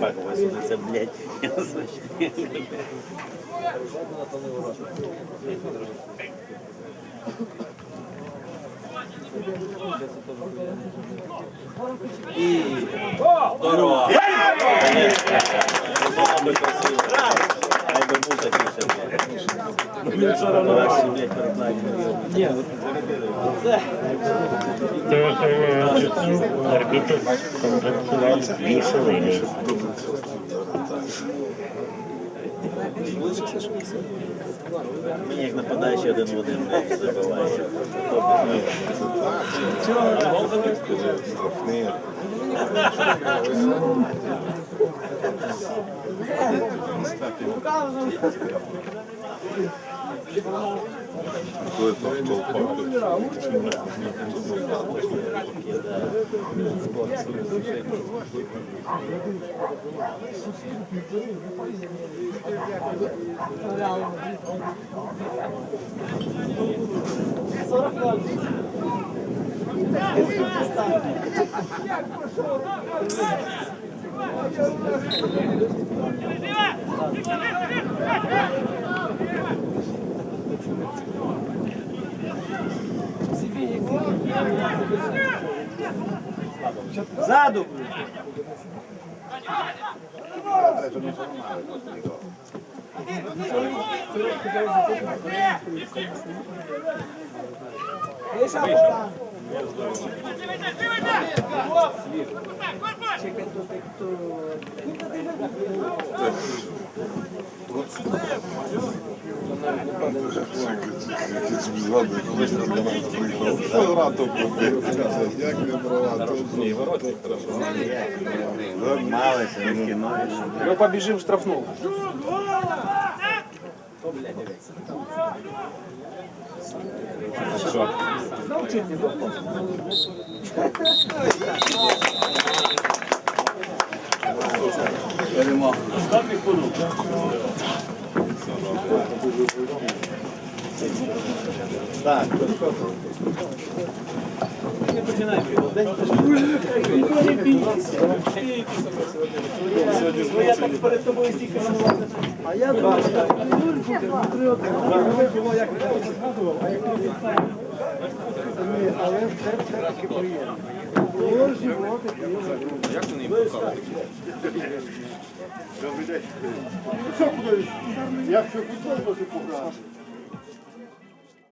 Пакова судиться, блядь. І здорово. Хвилини. Мені як нападаючий один в один блядь, забиває. Ззаду! Якісь згадки, колись до нас приїхав. Що гра то Як не брала, то Ні, воротник треба. Малися, не кіно. Його побіжив, штрафнув. Що? Ми побіжимо в штрафну. Так. Я так перед тобою стільки А я Але це все-таки приємно. Боже, Що куди? Якщо футбол може пограти.